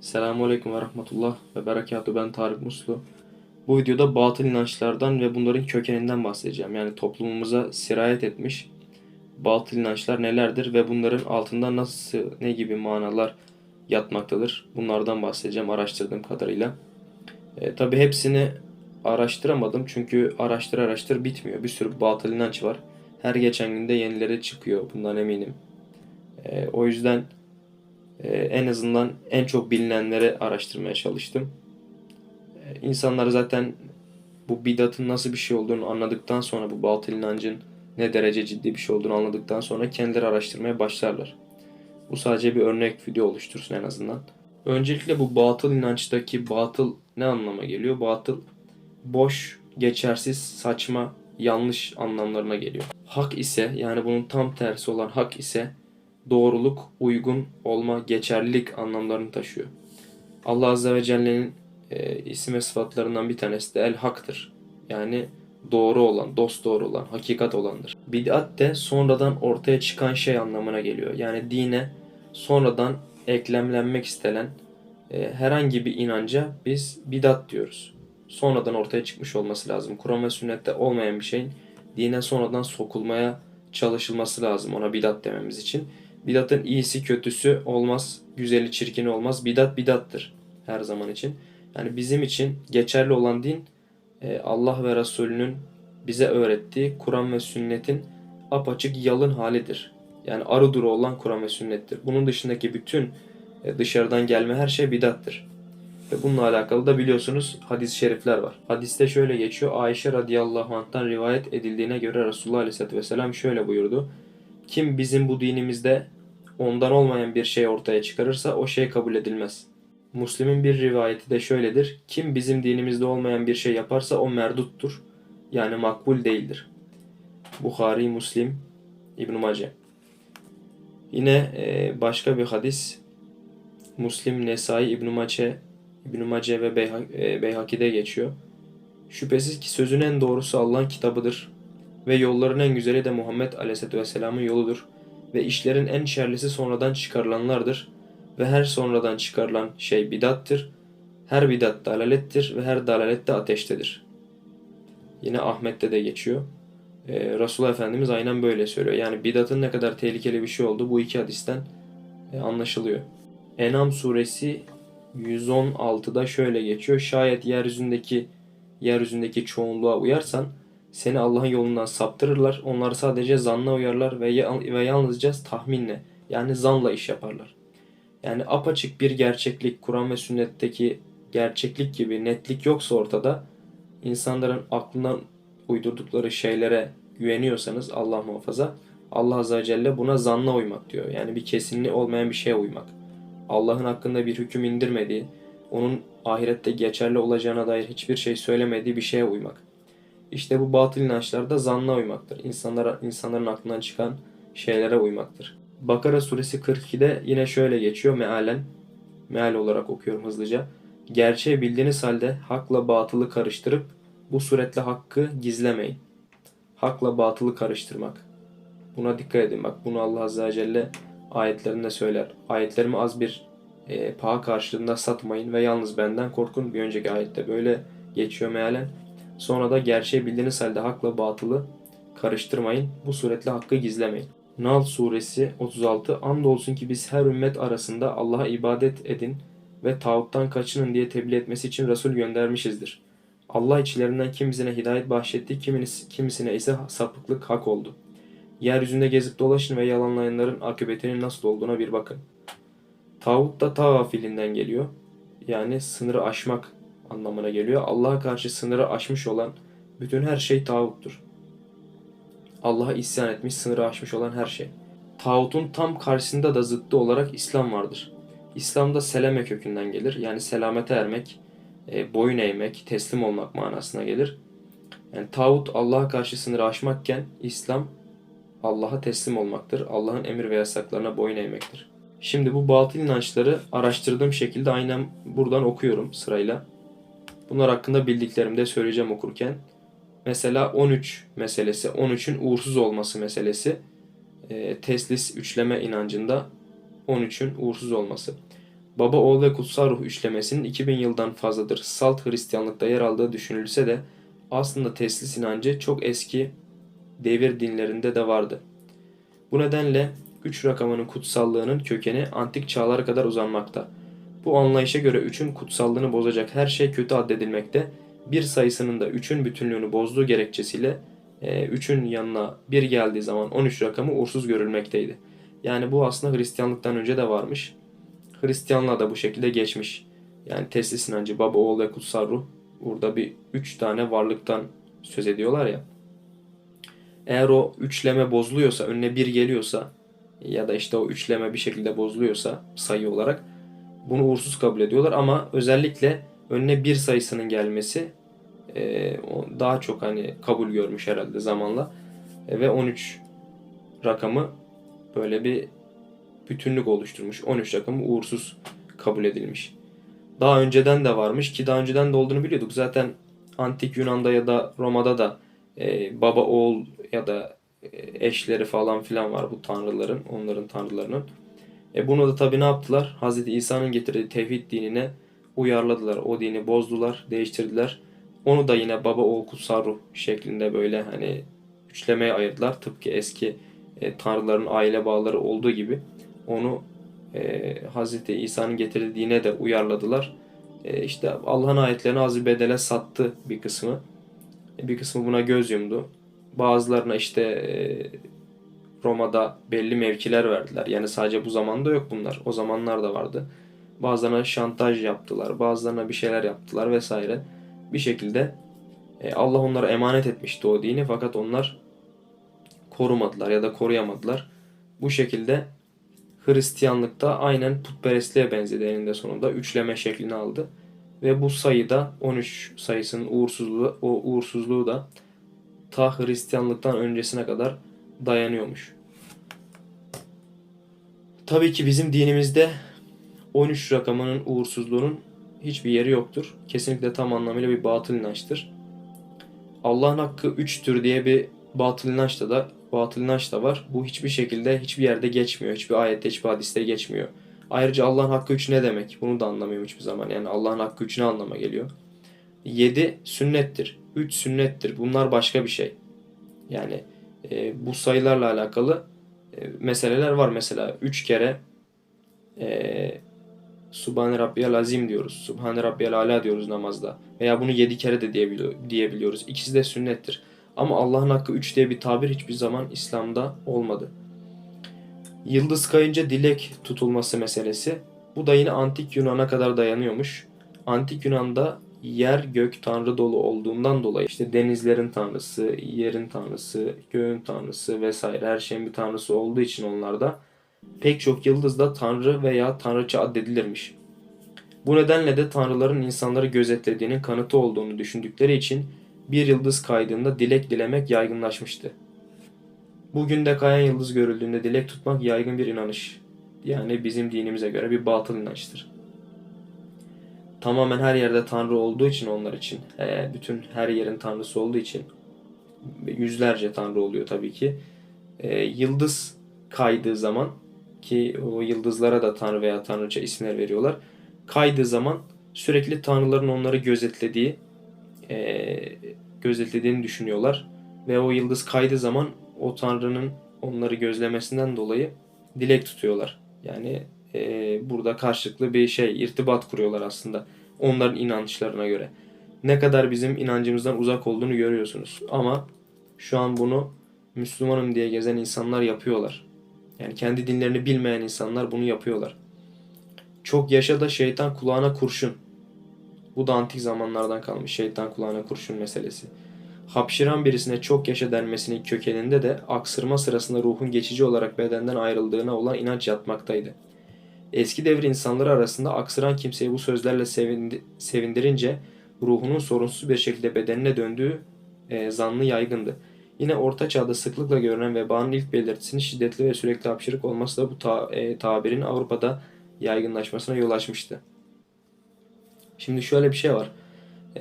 Selamünaleyküm ve rahmetullah ve berekatuhu. Ben Tarık Muslu. Bu videoda batıl inançlardan ve bunların kökeninden bahsedeceğim. Yani toplumumuza sirayet etmiş batıl inançlar nelerdir ve bunların altında nasıl, ne gibi manalar yatmaktadır. Bunlardan bahsedeceğim araştırdığım kadarıyla. E, tabii hepsini araştıramadım çünkü araştır araştır bitmiyor. Bir sürü batıl inanç var. Her geçen günde yenileri çıkıyor. Bundan eminim. E, o yüzden ee, en azından en çok bilinenleri araştırmaya çalıştım. Ee, İnsanlar zaten bu bidatın nasıl bir şey olduğunu anladıktan sonra bu batıl inancın ne derece ciddi bir şey olduğunu anladıktan sonra kendileri araştırmaya başlarlar. Bu sadece bir örnek video oluştursun en azından. Öncelikle bu batıl inançtaki batıl ne anlama geliyor? Batıl boş, geçersiz, saçma, yanlış anlamlarına geliyor. Hak ise yani bunun tam tersi olan hak ise doğruluk, uygun olma, geçerlilik anlamlarını taşıyor. Allah Azze ve Celle'nin e, isim ve sıfatlarından bir tanesi de el haktır. Yani doğru olan, dost doğru olan, hakikat olandır. Bid'at de sonradan ortaya çıkan şey anlamına geliyor. Yani dine sonradan eklemlenmek istenen e, herhangi bir inanca biz bidat diyoruz. Sonradan ortaya çıkmış olması lazım. Kur'an ve sünnette olmayan bir şeyin dine sonradan sokulmaya çalışılması lazım ona bidat dememiz için. Bidatın iyisi kötüsü olmaz, güzeli çirkini olmaz. Bidat bidattır her zaman için. Yani bizim için geçerli olan din e, Allah ve Resulünün bize öğrettiği Kur'an ve sünnetin apaçık yalın halidir. Yani arı duru olan Kur'an ve sünnettir. Bunun dışındaki bütün e, dışarıdan gelme her şey bidattır. Ve bununla alakalı da biliyorsunuz hadis-i şerifler var. Hadiste şöyle geçiyor. Ayşe radıyallahu anh'tan rivayet edildiğine göre Resulullah aleyhisselatü vesselam şöyle buyurdu. Kim bizim bu dinimizde ondan olmayan bir şey ortaya çıkarırsa o şey kabul edilmez. Müslim'in bir rivayeti de şöyledir. Kim bizim dinimizde olmayan bir şey yaparsa o merduttur. Yani makbul değildir. Bukhari, Müslim, İbn Mace. Yine e, başka bir hadis Müslim, Nesai, İbn Mace, İbn Mace ve e, Beyhaki'de geçiyor. Şüphesiz ki sözün en doğrusu Allah'ın kitabıdır ve yolların en güzeli de Muhammed Aleyhisselatü Vesselam'ın yoludur ve işlerin en şerlisi sonradan çıkarılanlardır ve her sonradan çıkarılan şey bidattır. Her bidat dalalettir ve her dalalet de ateştedir. Yine Ahmet'te de geçiyor. Ee, Resulullah Efendimiz aynen böyle söylüyor. Yani bidatın ne kadar tehlikeli bir şey oldu bu iki hadisten e, anlaşılıyor. Enam suresi 116'da şöyle geçiyor. Şayet yeryüzündeki yeryüzündeki çoğunluğa uyarsan seni Allah'ın yolundan saptırırlar. Onlar sadece zanla uyarlar ve, ve yalnızca tahminle yani zanla iş yaparlar. Yani apaçık bir gerçeklik Kur'an ve sünnetteki gerçeklik gibi netlik yoksa ortada insanların aklından uydurdukları şeylere güveniyorsanız Allah muhafaza Allah Azze ve Celle buna zanla uymak diyor. Yani bir kesinliği olmayan bir şeye uymak. Allah'ın hakkında bir hüküm indirmediği, onun ahirette geçerli olacağına dair hiçbir şey söylemediği bir şeye uymak. İşte bu batıl inançlar da zanna uymaktır. İnsanlara, insanların aklından çıkan şeylere uymaktır. Bakara suresi 42'de yine şöyle geçiyor mealen. Meal olarak okuyorum hızlıca. Gerçeği bildiğiniz halde hakla batılı karıştırıp bu suretle hakkı gizlemeyin. Hakla batılı karıştırmak. Buna dikkat edin. Bak bunu Allah Azze ve Celle ayetlerinde söyler. Ayetlerimi az bir e, paha karşılığında satmayın ve yalnız benden korkun. Bir önceki ayette böyle geçiyor mealen. Sonra da gerçeği bildiğiniz halde hakla batılı karıştırmayın. Bu suretle hakkı gizlemeyin. Nal suresi 36 Andolsun ki biz her ümmet arasında Allah'a ibadet edin ve tağuttan kaçının diye tebliğ etmesi için Resul göndermişizdir. Allah içlerinden kimisine hidayet bahşetti, kimisine ise sapıklık hak oldu. Yeryüzünde gezip dolaşın ve yalanlayanların akıbetinin nasıl olduğuna bir bakın. Tağut da tağa filinden geliyor. Yani sınırı aşmak anlamına geliyor. Allah'a karşı sınırı aşmış olan bütün her şey tağuttur. Allah'a isyan etmiş, sınırı aşmış olan her şey. Tağutun tam karşısında da zıttı olarak İslam vardır. İslam'da seleme kökünden gelir. Yani selamete ermek, e, boyun eğmek, teslim olmak manasına gelir. Yani tağut Allah'a karşı sınırı aşmakken İslam Allah'a teslim olmaktır. Allah'ın emir ve yasaklarına boyun eğmektir. Şimdi bu batıl inançları araştırdığım şekilde aynen buradan okuyorum sırayla. Bunlar hakkında bildiklerimi de söyleyeceğim okurken. Mesela 13 meselesi, 13'ün uğursuz olması meselesi. E, teslis üçleme inancında 13'ün uğursuz olması. Baba, oğul ve kutsal ruh üçlemesinin 2000 yıldan fazladır salt Hristiyanlıkta yer aldığı düşünülse de aslında teslis inancı çok eski devir dinlerinde de vardı. Bu nedenle üç rakamının kutsallığının kökeni antik çağlara kadar uzanmakta. Bu anlayışa göre üçün kutsallığını bozacak her şey kötü addedilmekte. Bir sayısının da üçün bütünlüğünü bozduğu gerekçesiyle e, üçün yanına bir geldiği zaman 13 rakamı uğursuz görülmekteydi. Yani bu aslında Hristiyanlıktan önce de varmış. Hristiyanlığa da bu şekilde geçmiş. Yani teslis inancı, baba, oğul ve kutsal ruh. Burada bir üç tane varlıktan söz ediyorlar ya. Eğer o üçleme bozuluyorsa, önüne bir geliyorsa ya da işte o üçleme bir şekilde bozuluyorsa sayı olarak bunu uğursuz kabul ediyorlar ama özellikle önüne bir sayısının gelmesi e, daha çok hani kabul görmüş herhalde zamanla E, ve 13 rakamı böyle bir bütünlük oluşturmuş. 13 rakamı uğursuz kabul edilmiş. Daha önceden de varmış ki daha önceden de olduğunu biliyorduk. Zaten antik Yunan'da ya da Roma'da da e, baba oğul ya da e, eşleri falan filan var bu tanrıların, onların tanrılarının. E bunu da tabii ne yaptılar? Hz. İsa'nın getirdiği tevhid dinine uyarladılar. O dini bozdular, değiştirdiler. Onu da yine baba oğul kutsal ruh şeklinde böyle hani üçlemeye ayırdılar. Tıpkı eski e, tanrıların aile bağları olduğu gibi onu e, Hz. İsa'nın getirdiği dine de uyarladılar. E, işte Allah'ın ayetlerini az bir bedele sattı bir kısmı. E, bir kısmı buna göz yumdu. Bazılarına işte e, Roma'da belli mevkiler verdiler. Yani sadece bu zamanda yok bunlar. O zamanlar da vardı. Bazılarına şantaj yaptılar. Bazılarına bir şeyler yaptılar vesaire. Bir şekilde e, Allah onlara emanet etmişti o dini fakat onlar korumadılar ya da koruyamadılar. Bu şekilde Hristiyanlıkta aynen putperestliğe benzedi eninde sonunda. Üçleme şeklini aldı. Ve bu sayıda 13 sayısının uğursuzluğu, o uğursuzluğu da ta Hristiyanlıktan öncesine kadar dayanıyormuş. Tabii ki bizim dinimizde 13 rakamının uğursuzluğunun hiçbir yeri yoktur. Kesinlikle tam anlamıyla bir batıl inançtır. Allah'ın hakkı 3'tür diye bir batıl inanç da, da batıl inanç da var. Bu hiçbir şekilde hiçbir yerde geçmiyor. Hiçbir ayette, hiçbir hadiste geçmiyor. Ayrıca Allah'ın hakkı 3 ne demek? Bunu da anlamıyorum hiçbir zaman. Yani Allah'ın hakkı 3 ne anlama geliyor? 7 sünnettir. 3 sünnettir. Bunlar başka bir şey. Yani e, bu sayılarla alakalı e, meseleler var. Mesela 3 kere e, Subhane Rabbiyal Azim diyoruz. Subhane Rabbiyal Ala diyoruz namazda. Veya bunu 7 kere de diyebiliyor- diyebiliyoruz. İkisi de sünnettir. Ama Allah'ın hakkı 3 diye bir tabir hiçbir zaman İslam'da olmadı. Yıldız kayınca dilek tutulması meselesi. Bu da yine antik Yunan'a kadar dayanıyormuş. Antik Yunan'da yer gök tanrı dolu olduğundan dolayı işte denizlerin tanrısı, yerin tanrısı, göğün tanrısı vesaire her şeyin bir tanrısı olduğu için onlarda pek çok yıldız da tanrı veya tanrıça addedilirmiş. Bu nedenle de tanrıların insanları gözetlediğinin kanıtı olduğunu düşündükleri için bir yıldız kaydığında dilek dilemek yaygınlaşmıştı. Bugün de kayan yıldız görüldüğünde dilek tutmak yaygın bir inanış. Yani bizim dinimize göre bir batıl inançtır. Tamamen her yerde tanrı olduğu için onlar için, e, bütün her yerin tanrısı olduğu için yüzlerce tanrı oluyor tabii ki. E, Yıldız kaydığı zaman ki o yıldızlara da tanrı veya tanrıça isimler veriyorlar. Kaydığı zaman sürekli tanrıların onları gözetlediği, e, gözetlediğini düşünüyorlar. Ve o yıldız kaydığı zaman o tanrının onları gözlemesinden dolayı dilek tutuyorlar. Yani e, burada karşılıklı bir şey, irtibat kuruyorlar aslında onların inançlarına göre. Ne kadar bizim inancımızdan uzak olduğunu görüyorsunuz. Ama şu an bunu Müslümanım diye gezen insanlar yapıyorlar. Yani kendi dinlerini bilmeyen insanlar bunu yapıyorlar. Çok yaşa da şeytan kulağına kurşun. Bu da antik zamanlardan kalmış şeytan kulağına kurşun meselesi. Hapşıran birisine çok yaşa denmesinin kökeninde de aksırma sırasında ruhun geçici olarak bedenden ayrıldığına olan inanç yatmaktaydı. Eski devir insanları arasında aksıran kimseyi bu sözlerle sevindi- sevindirince ruhunun sorunsuz bir şekilde bedenine döndüğü e, zannı yaygındı. Yine Orta Çağ'da sıklıkla görülen vebanın ilk belirtisinin şiddetli ve sürekli hapşırık olması da bu e, tabirin Avrupa'da yaygınlaşmasına yol açmıştı. Şimdi şöyle bir şey var.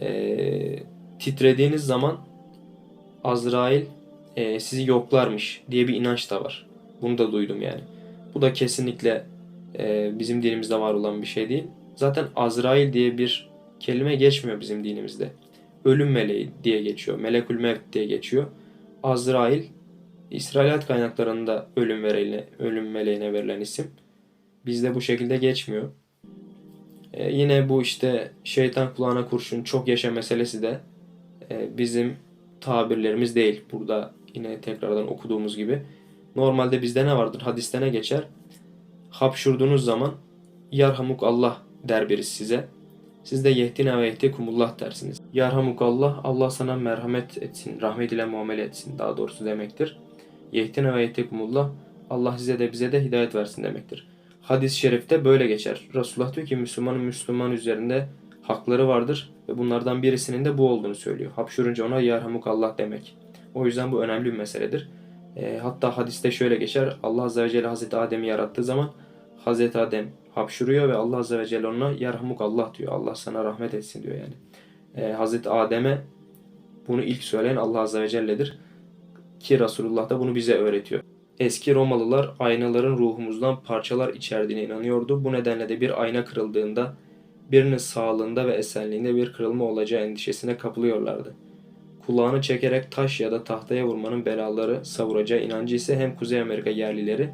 E, titrediğiniz zaman Azrail e, sizi yoklarmış diye bir inanç da var. Bunu da duydum yani. Bu da kesinlikle Ee, bizim dinimizde var olan bir şey değil. Zaten Azrail diye bir kelime geçmiyor bizim dinimizde. Ölüm meleği diye geçiyor. Melekül Mevt diye geçiyor. Azrail İsrailiyat kaynaklarında ölüm vereline, ölüm meleğine verilen isim. Bizde bu şekilde geçmiyor. Ee, yine bu işte şeytan kulağına kurşun çok yaşa meselesi de e, bizim tabirlerimiz değil. Burada yine tekrardan okuduğumuz gibi. Normalde bizde ne vardır? Hadiste ne geçer? Hapşurduğunuz zaman Yarhamuk Allah der birisi size. Siz de yehdine ve yehdikumullah dersiniz. Yarhamuk Allah, Allah sana merhamet etsin, rahmet ile muamele etsin daha doğrusu demektir. Yehdine ve yehdikumullah, Allah size de bize de hidayet versin demektir. Hadis-i şerifte böyle geçer. Resulullah diyor ki Müslümanın Müslüman üzerinde hakları vardır ve bunlardan birisinin de bu olduğunu söylüyor. Hapşurunca ona yarhamuk Allah demek. O yüzden bu önemli bir meseledir. E, hatta hadiste şöyle geçer. Allah Azze ve Celle Hazreti Adem'i yarattığı zaman Hazreti Adem hapşuruyor ve Allah Azze ve Celle ona yarhamuk Allah diyor. Allah sana rahmet etsin diyor yani. E, Hazreti Adem'e bunu ilk söyleyen Allah Azze ve Celle'dir. Ki Resulullah da bunu bize öğretiyor. Eski Romalılar aynaların ruhumuzdan parçalar içerdiğine inanıyordu. Bu nedenle de bir ayna kırıldığında birinin sağlığında ve esenliğinde bir kırılma olacağı endişesine kapılıyorlardı. Kulağını çekerek taş ya da tahtaya vurmanın belaları savuracağı inancı ise hem Kuzey Amerika yerlileri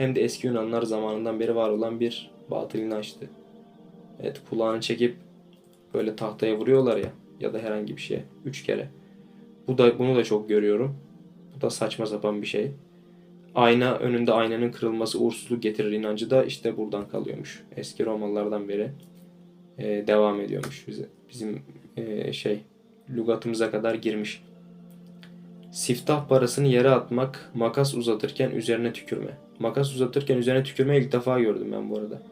hem de eski Yunanlar zamanından beri var olan bir batıl inançtı. Evet kulağını çekip böyle tahtaya vuruyorlar ya ya da herhangi bir şeye üç kere. Bu da bunu da çok görüyorum. Bu da saçma sapan bir şey. Ayna önünde aynanın kırılması uğursuzluk getirir inancı da işte buradan kalıyormuş. Eski Romalılardan beri e, devam ediyormuş bize. Bizim e, şey lügatımıza kadar girmiş. Siftah parasını yere atmak, makas uzatırken üzerine tükürme. Makas uzatırken üzerine tükürme ilk defa gördüm ben bu arada.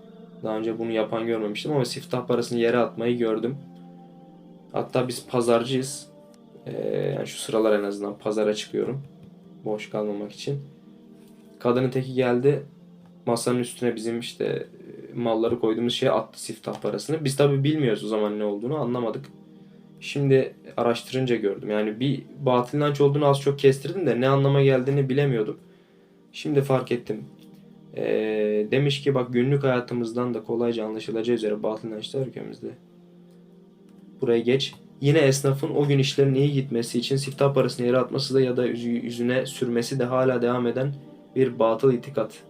Daha önce bunu yapan görmemiştim ama siftah parasını yere atmayı gördüm. Hatta biz pazarcıyız. Ee, yani şu sıralar en azından pazara çıkıyorum. Boş kalmamak için. Kadının teki geldi. Masanın üstüne bizim işte e, malları koyduğumuz şeye attı siftah parasını. Biz tabi bilmiyoruz o zaman ne olduğunu anlamadık. Şimdi araştırınca gördüm. Yani bir batıl olduğunu az çok kestirdim de ne anlama geldiğini bilemiyordum. Şimdi fark ettim. Ee, demiş ki bak günlük hayatımızdan da kolayca anlaşılacağı üzere batıl inançlar ülkemizde. Buraya geç. Yine esnafın o gün işlerin iyi gitmesi için siftah parasını yere atması da ya da yüzü- yüzüne sürmesi de hala devam eden bir batıl itikat.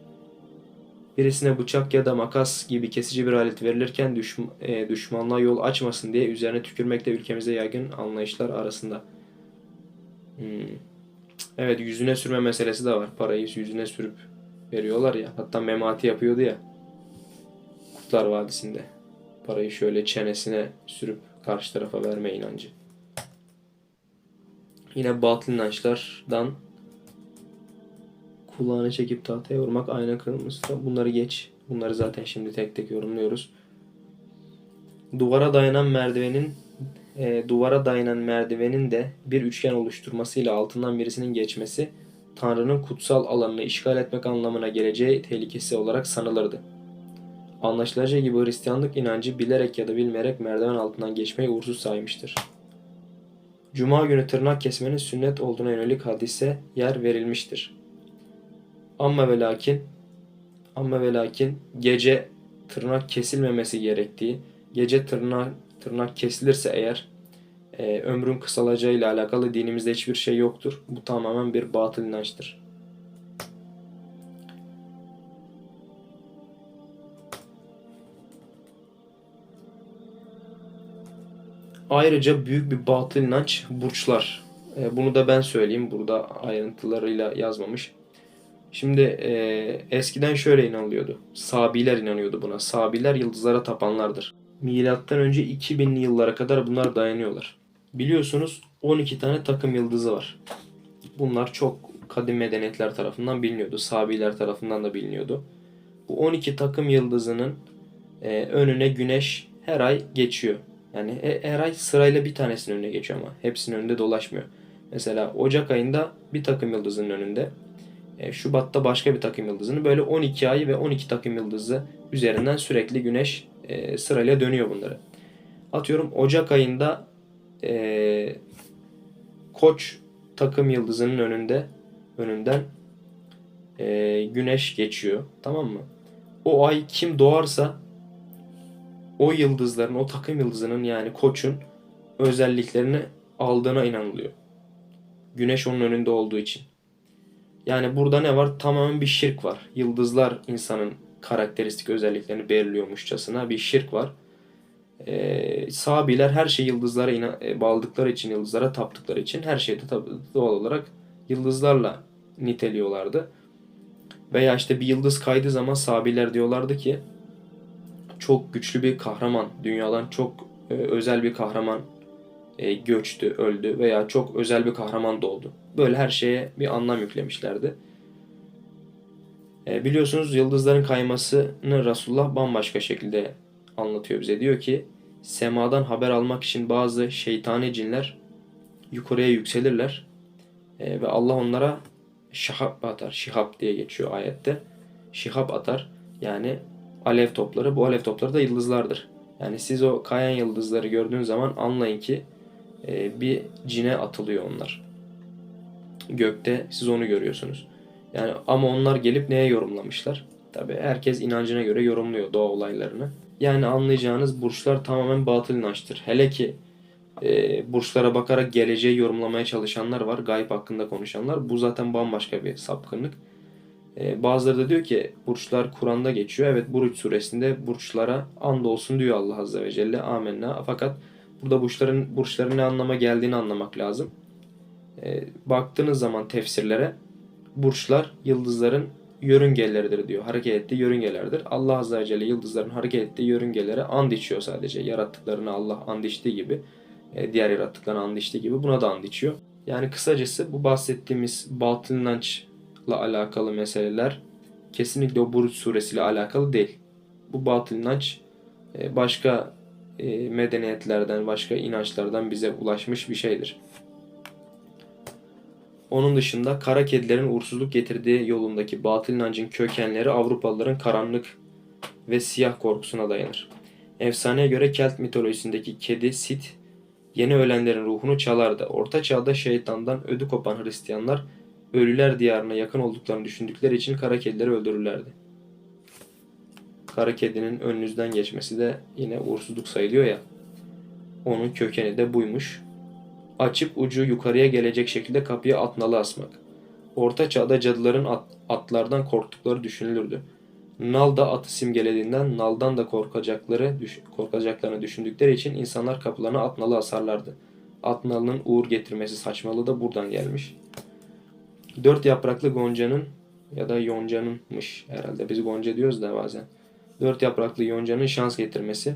Birisine bıçak ya da makas gibi kesici bir alet verilirken düşm- e, düşmanlığa yol açmasın diye üzerine tükürmek de ülkemizde yaygın anlayışlar arasında. Hmm. Evet yüzüne sürme meselesi de var. Parayı yüzüne sürüp veriyorlar ya. Hatta memati yapıyordu ya. Kutlar Vadisi'nde. Parayı şöyle çenesine sürüp karşı tarafa verme inancı. Yine batıl inançlardan kulağını çekip tahtaya vurmak, ayna kırılması da bunları geç. Bunları zaten şimdi tek tek yorumluyoruz. Duvara dayanan merdivenin e, duvara dayanan merdivenin de bir üçgen oluşturmasıyla altından birisinin geçmesi Tanrı'nın kutsal alanını işgal etmek anlamına geleceği tehlikesi olarak sanılırdı. Anlaşılacağı gibi Hristiyanlık inancı bilerek ya da bilmeyerek merdiven altından geçmeyi uğursuz saymıştır. Cuma günü tırnak kesmenin sünnet olduğuna yönelik hadise yer verilmiştir. Amma ve lakin amma ve lakin gece tırnak kesilmemesi gerektiği, gece tırnak tırnak kesilirse eğer e, ömrün kısalacağı ile alakalı dinimizde hiçbir şey yoktur. Bu tamamen bir batıl inançtır. Ayrıca büyük bir batıl inanç burçlar. E, bunu da ben söyleyeyim. Burada ayrıntılarıyla yazmamış. Şimdi e, eskiden şöyle inanılıyordu. Sabiler inanıyordu buna. Sabiler yıldızlara tapanlardır. Milattan önce 2000'li yıllara kadar bunlar dayanıyorlar. Biliyorsunuz 12 tane takım yıldızı var. Bunlar çok kadim medeniyetler tarafından biliniyordu. Sabiler tarafından da biliniyordu. Bu 12 takım yıldızının e, önüne güneş her ay geçiyor. Yani e- her ay sırayla bir tanesinin önüne geçiyor ama hepsinin önünde dolaşmıyor. Mesela Ocak ayında bir takım yıldızının önünde. E, Şubat'ta başka bir takım yıldızını böyle 12 ay ve 12 takım yıldızı üzerinden sürekli güneş e, sırayla dönüyor bunları. Atıyorum Ocak ayında e, Koç takım yıldızının önünde önünden e, güneş geçiyor. Tamam mı? o ay kim doğarsa o yıldızların, o takım yıldızının yani koçun özelliklerini aldığına inanılıyor. Güneş onun önünde olduğu için. Yani burada ne var? Tamamen bir şirk var. Yıldızlar insanın karakteristik özelliklerini belirliyormuşçasına bir şirk var. Ee, Sabiler her şey yıldızlara ina- e, bağladıkları için, yıldızlara taptıkları için her şeyde doğal olarak yıldızlarla niteliyorlardı. Veya işte bir yıldız kaydığı zaman Sabiler diyorlardı ki çok güçlü bir kahraman, dünyadan çok e, özel bir kahraman e, göçtü, öldü veya çok özel bir kahraman doğdu. Böyle her şeye bir anlam yüklemişlerdi. E, biliyorsunuz yıldızların kaymasını Resulullah bambaşka şekilde anlatıyor bize. Diyor ki semadan haber almak için bazı şeytani cinler yukarıya yükselirler E, ve Allah onlara şahap atar. Şihap diye geçiyor ayette. Şihap atar. Yani alev topları. Bu alev topları da yıldızlardır. Yani siz o kayan yıldızları gördüğün zaman anlayın ki e, bir cine atılıyor onlar. Gökte siz onu görüyorsunuz. Yani ama onlar gelip neye yorumlamışlar? Tabi herkes inancına göre yorumluyor doğa olaylarını. Yani anlayacağınız burçlar tamamen batıl inançtır. Hele ki e, burçlara bakarak geleceği yorumlamaya çalışanlar var. Gayb hakkında konuşanlar. Bu zaten bambaşka bir sapkınlık. E, bazıları da diyor ki burçlar Kur'an'da geçiyor. Evet Buruç suresinde burçlara and olsun diyor Allah Azze ve Celle. Amenna. Fakat burada burçların, burçların ne anlama geldiğini anlamak lazım. E, baktığınız zaman tefsirlere burçlar yıldızların yörüngeleridir diyor. Hareket ettiği yörüngelerdir. Allah Azze ve Celle yıldızların hareket ettiği yörüngelere and içiyor sadece. Yarattıklarına Allah and içtiği gibi, e, diğer yarattıklarına and içtiği gibi buna da and içiyor. Yani kısacası bu bahsettiğimiz batıl inançla alakalı meseleler kesinlikle o Buruç suresiyle alakalı değil. Bu batıl inanç e, başka e, medeniyetlerden, başka inançlardan bize ulaşmış bir şeydir. Onun dışında kara kedilerin uğursuzluk getirdiği yolundaki batıl inancın kökenleri Avrupalıların karanlık ve siyah korkusuna dayanır. Efsaneye göre Kelt mitolojisindeki kedi Sit yeni ölenlerin ruhunu çalardı. Orta çağda şeytandan ödü kopan Hristiyanlar ölüler diyarına yakın olduklarını düşündükleri için kara kedileri öldürürlerdi. Kara kedinin önünüzden geçmesi de yine uğursuzluk sayılıyor ya. Onun kökeni de buymuş açıp ucu yukarıya gelecek şekilde kapıya atnalı asmak. Orta çağda cadıların at, atlardan korktukları düşünülürdü. Nal da atı simgelediğinden naldan da korkacakları korkacaklarını düşündükleri için insanlar kapılarına atnalı asarlardı. Atnalının uğur getirmesi saçmalığı da buradan gelmiş. Dört yapraklı goncanın ya da yoncanınmış herhalde biz gonca diyoruz da bazen. Dört yapraklı yoncanın şans getirmesi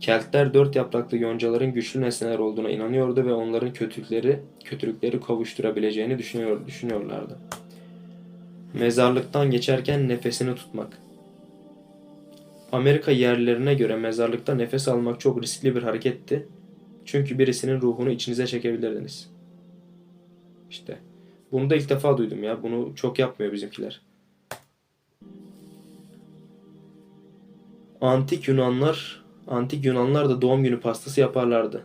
Keltler dört yapraklı yoncaların güçlü nesneler olduğuna inanıyordu ve onların kötülükleri kötülükleri kavuşturabileceğini düşünüyor, düşünüyorlardı. Mezarlıktan geçerken nefesini tutmak. Amerika yerlilerine göre mezarlıkta nefes almak çok riskli bir hareketti. Çünkü birisinin ruhunu içinize çekebilirdiniz. İşte bunu da ilk defa duydum ya. Bunu çok yapmıyor bizimkiler. Antik Yunanlar Antik Yunanlar da doğum günü pastası yaparlardı.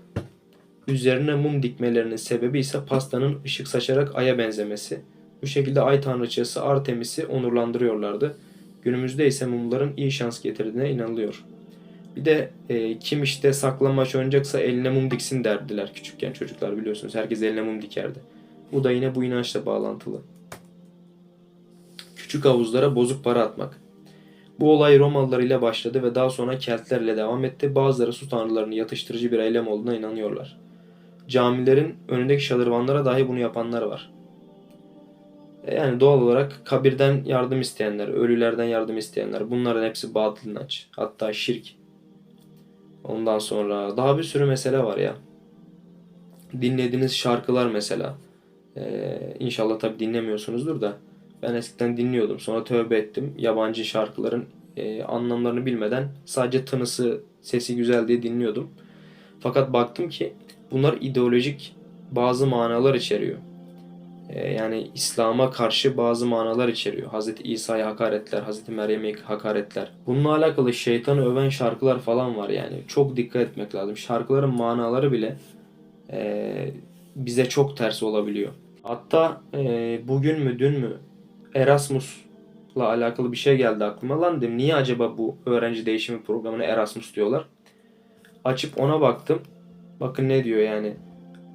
Üzerine mum dikmelerinin sebebi ise pastanın ışık saçarak aya benzemesi. Bu şekilde ay tanrıçası Artemis'i onurlandırıyorlardı. Günümüzde ise mumların iyi şans getirdiğine inanılıyor. Bir de e, kim işte saklambaç oynayacaksa eline mum diksin derdiler küçükken çocuklar biliyorsunuz. Herkes eline mum dikerdi. Bu da yine bu inançla bağlantılı. Küçük havuzlara bozuk para atmak. Bu olay Romalılar ile başladı ve daha sonra Keltler ile devam etti. Bazıları su tanrılarını yatıştırıcı bir eylem olduğuna inanıyorlar. Camilerin önündeki şadırvanlara dahi bunu yapanlar var. E Yani doğal olarak kabirden yardım isteyenler, ölülerden yardım isteyenler bunların hepsi batıl inanç. Hatta şirk. Ondan sonra daha bir sürü mesele var ya. Dinlediğiniz şarkılar mesela. Ee, inşallah tabi dinlemiyorsunuzdur da. Ben eskiden dinliyordum. Sonra tövbe ettim. Yabancı şarkıların e, anlamlarını bilmeden sadece tınısı, sesi güzel diye dinliyordum. Fakat baktım ki bunlar ideolojik bazı manalar içeriyor. E, yani İslam'a karşı bazı manalar içeriyor. Hazreti İsa'ya hakaretler, Hazreti Meryem'e hakaretler. Bununla alakalı şeytanı öven şarkılar falan var yani. Çok dikkat etmek lazım. Şarkıların manaları bile e, bize çok ters olabiliyor. Hatta e, bugün mü dün mü Erasmus alakalı bir şey geldi aklıma. Lan dedim niye acaba bu öğrenci değişimi programına Erasmus diyorlar? Açıp ona baktım. Bakın ne diyor yani.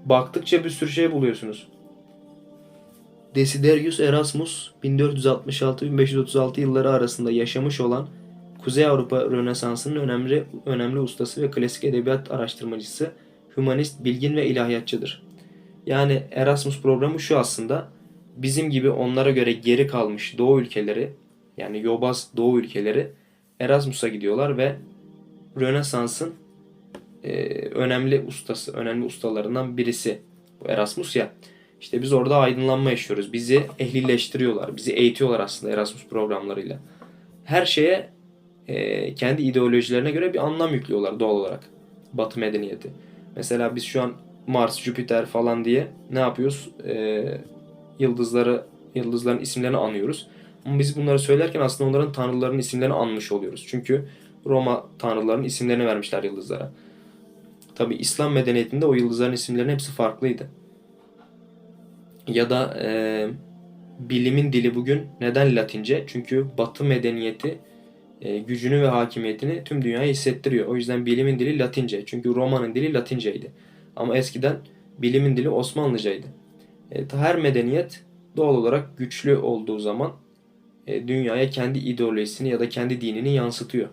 Baktıkça bir sürü şey buluyorsunuz. Desiderius Erasmus 1466-1536 yılları arasında yaşamış olan Kuzey Avrupa Rönesansı'nın önemli önemli ustası ve klasik edebiyat araştırmacısı, hümanist, bilgin ve ilahiyatçıdır. Yani Erasmus programı şu aslında bizim gibi onlara göre geri kalmış Doğu ülkeleri yani yobaz Doğu ülkeleri Erasmus'a gidiyorlar ve Rönesans'ın e, önemli ustası, önemli ustalarından birisi bu Erasmus ya. İşte biz orada aydınlanma yaşıyoruz. Bizi ehlileştiriyorlar. Bizi eğitiyorlar aslında Erasmus programlarıyla. Her şeye e, kendi ideolojilerine göre bir anlam yüklüyorlar doğal olarak. Batı medeniyeti. Mesela biz şu an Mars, Jüpiter falan diye ne yapıyoruz? E, yıldızları, yıldızların isimlerini anıyoruz. Ama biz bunları söylerken aslında onların tanrılarının isimlerini anmış oluyoruz. Çünkü Roma tanrılarının isimlerini vermişler yıldızlara. Tabi İslam medeniyetinde o yıldızların isimlerinin hepsi farklıydı. Ya da e, bilimin dili bugün neden Latince? Çünkü Batı medeniyeti e, gücünü ve hakimiyetini tüm dünyaya hissettiriyor. O yüzden bilimin dili Latince. Çünkü Roma'nın dili Latinceydi. Ama eskiden bilimin dili Osmanlıcaydı. E, her medeniyet doğal olarak güçlü olduğu zaman e, dünyaya kendi ideolojisini ya da kendi dinini yansıtıyor.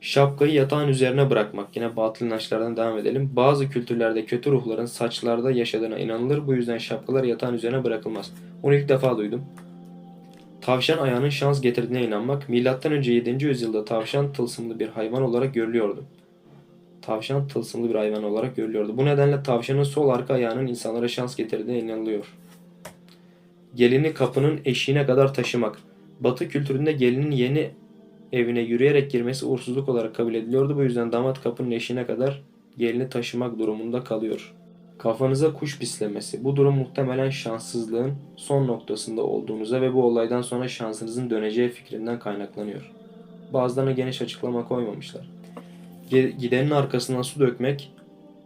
Şapkayı yatağın üzerine bırakmak. Yine batıl inançlardan devam edelim. Bazı kültürlerde kötü ruhların saçlarda yaşadığına inanılır. Bu yüzden şapkalar yatağın üzerine bırakılmaz. Bunu ilk defa duydum. Tavşan ayağının şans getirdiğine inanmak. Milattan önce 7. yüzyılda tavşan tılsımlı bir hayvan olarak görülüyordu. Tavşan tılsımlı bir hayvan olarak görülüyordu. Bu nedenle tavşanın sol arka ayağının insanlara şans getirdiğine inanılıyor. Gelini kapının eşiğine kadar taşımak. Batı kültüründe gelinin yeni evine yürüyerek girmesi uğursuzluk olarak kabul ediliyordu. Bu yüzden damat kapının eşiğine kadar gelini taşımak durumunda kalıyor. Kafanıza kuş pislemesi. Bu durum muhtemelen şanssızlığın son noktasında olduğunuza ve bu olaydan sonra şansınızın döneceği fikrinden kaynaklanıyor. Bazılarına geniş açıklama koymamışlar. Gidenin arkasından su dökmek,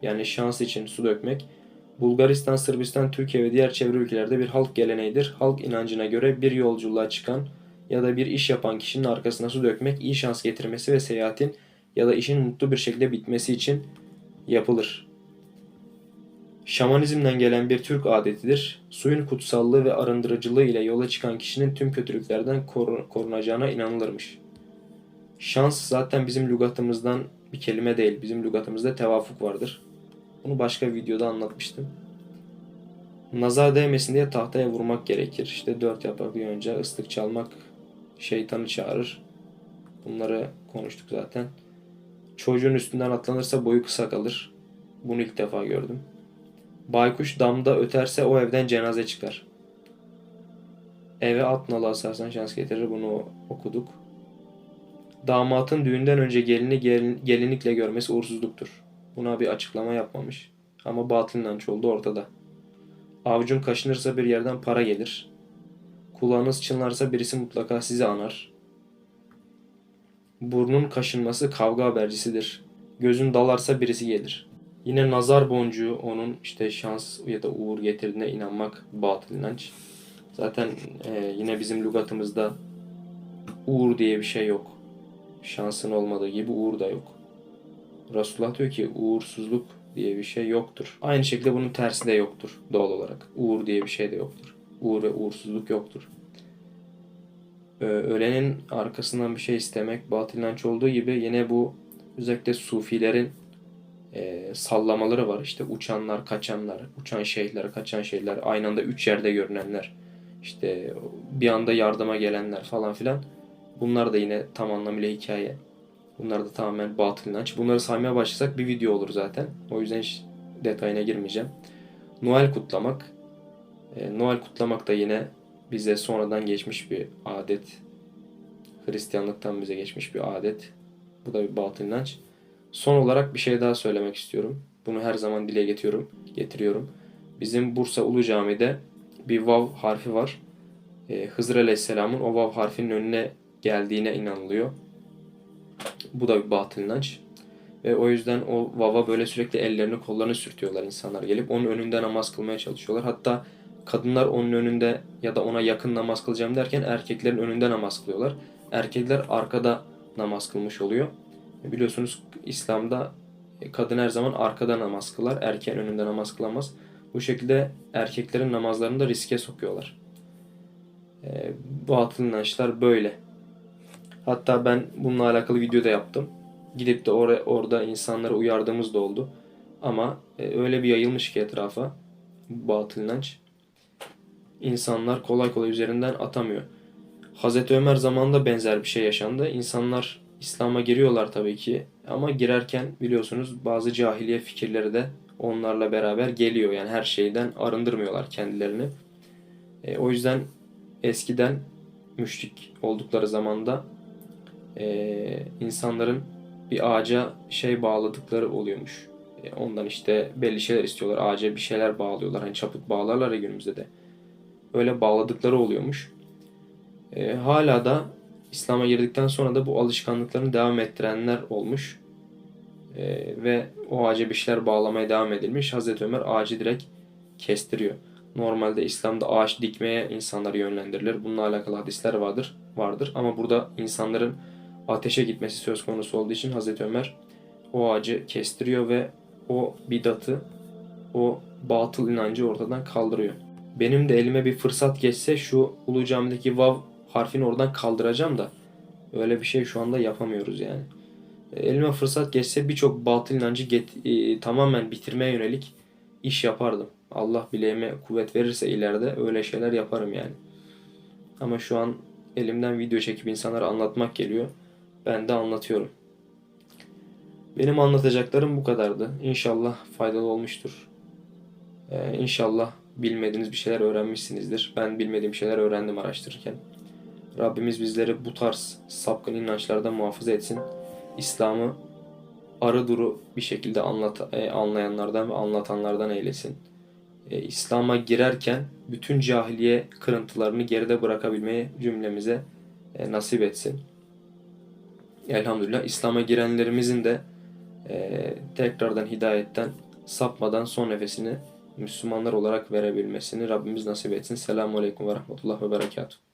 yani şans için su dökmek, Bulgaristan, Sırbistan, Türkiye ve diğer çevre ülkelerde bir halk geleneğidir. Halk inancına göre bir yolculuğa çıkan ya da bir iş yapan kişinin arkasına su dökmek iyi şans getirmesi ve seyahatin ya da işin mutlu bir şekilde bitmesi için yapılır. Şamanizmden gelen bir Türk adetidir. Suyun kutsallığı ve arındırıcılığı ile yola çıkan kişinin tüm kötülüklerden korunacağına inanılırmış. Şans zaten bizim lügatımızdan bir kelime değil. Bizim lügatımızda tevafuk vardır. Bunu başka videoda anlatmıştım. Nazar değmesin diye tahtaya vurmak gerekir. İşte dört yapak bir önce ıslık çalmak şeytanı çağırır. Bunları konuştuk zaten. Çocuğun üstünden atlanırsa boyu kısa kalır. Bunu ilk defa gördüm. Baykuş damda öterse o evden cenaze çıkar. Eve at nalı asarsan şans getirir. Bunu okuduk. Damatın düğünden önce gelini gelin, gelinlikle görmesi uğursuzluktur. Buna bir açıklama yapmamış. Ama batıl inanç oldu ortada. Avucun kaşınırsa bir yerden para gelir. Kulağınız çınlarsa birisi mutlaka sizi anar. Burnun kaşınması kavga habercisidir. Gözün dalarsa birisi gelir. Yine nazar boncuğu onun işte şans ya da uğur getirdiğine inanmak batıl inanç. Zaten e, yine bizim lügatımızda uğur diye bir şey yok. Şansın olmadığı gibi uğur da yok. Resulullah diyor ki uğursuzluk diye bir şey yoktur. Aynı şekilde bunun tersi de yoktur doğal olarak. Uğur diye bir şey de yoktur. Uğur ve uğursuzluk yoktur. Ee, ölenin arkasından bir şey istemek batıl inanç olduğu gibi yine bu özellikle sufilerin e, sallamaları var. İşte uçanlar, kaçanlar, uçan şeyhler, kaçan şeyler, aynı anda üç yerde görünenler, işte bir anda yardıma gelenler falan filan. Bunlar da yine tam anlamıyla hikaye. Bunlar da tamamen batıl inanç. Bunları saymaya başlasak bir video olur zaten. O yüzden hiç detayına girmeyeceğim. Noel kutlamak. E, Noel kutlamak da yine bize sonradan geçmiş bir adet. Hristiyanlıktan bize geçmiş bir adet. Bu da bir batıl inanç. Son olarak bir şey daha söylemek istiyorum. Bunu her zaman dile getiriyorum. getiriyorum. Bizim Bursa Ulu Cami'de bir vav harfi var. Ee, Hızır Aleyhisselam'ın o vav harfinin önüne geldiğine inanılıyor. Bu da bir batıl inanç. Ve o yüzden o vava böyle sürekli ellerini kollarını sürtüyorlar insanlar gelip. Onun önünde namaz kılmaya çalışıyorlar. Hatta kadınlar onun önünde ya da ona yakın namaz kılacağım derken erkeklerin önünde namaz kılıyorlar. Erkekler arkada namaz kılmış oluyor. Biliyorsunuz İslam'da kadın her zaman arkada namaz kılar, erkeğin önünde namaz kılamaz. Bu şekilde erkeklerin namazlarını da riske sokuyorlar. E, batıl inançlar böyle. Hatta ben bununla alakalı video da yaptım. Gidip de oraya, orada insanları uyardığımız da oldu. Ama e, öyle bir yayılmış ki etrafa batıl inanç. İnsanlar kolay kolay üzerinden atamıyor. Hazreti Ömer zamanında benzer bir şey yaşandı. İnsanlar İslam'a giriyorlar tabii ki ama girerken biliyorsunuz bazı cahiliye fikirleri de onlarla beraber geliyor. Yani her şeyden arındırmıyorlar kendilerini. E, o yüzden eskiden müşrik oldukları zamanda e, insanların bir ağaca şey bağladıkları oluyormuş. E, ondan işte belli şeyler istiyorlar. Ağaca bir şeyler bağlıyorlar. Hani çaput bağlarlar ya günümüzde de. Öyle bağladıkları oluyormuş. E, hala da İslam'a girdikten sonra da bu alışkanlıklarını devam ettirenler olmuş. E, ve o ağaca bir şeyler bağlamaya devam edilmiş. Hazreti Ömer ağacı direkt kestiriyor. Normalde İslam'da ağaç dikmeye insanlar yönlendirilir. Bununla alakalı hadisler vardır. vardır. Ama burada insanların ateşe gitmesi söz konusu olduğu için Hazreti Ömer o ağacı kestiriyor ve o bidatı, o batıl inancı ortadan kaldırıyor. Benim de elime bir fırsat geçse şu Ulu Cami'deki vav harfini oradan kaldıracağım da öyle bir şey şu anda yapamıyoruz yani. Elime fırsat geçse birçok batıl inancı get- e, tamamen bitirmeye yönelik iş yapardım. Allah bileğime kuvvet verirse ileride öyle şeyler yaparım yani. Ama şu an elimden video çekip insanlara anlatmak geliyor. Ben de anlatıyorum. Benim anlatacaklarım bu kadardı. İnşallah faydalı olmuştur. Ee, inşallah bilmediğiniz bir şeyler öğrenmişsinizdir. Ben bilmediğim şeyler öğrendim araştırırken. Rabbimiz bizleri bu tarz sapkın inançlardan muhafaza etsin. İslam'ı arı duru bir şekilde anlat, e, anlayanlardan ve anlatanlardan eylesin. E, İslam'a girerken bütün cahiliye kırıntılarını geride bırakabilmeyi cümlemize e, nasip etsin. Elhamdülillah İslam'a girenlerimizin de e, tekrardan hidayetten sapmadan son nefesini Müslümanlar olarak verebilmesini Rabbimiz nasip etsin. Selamun Aleyküm ve Rahmetullah ve Berekatuhu.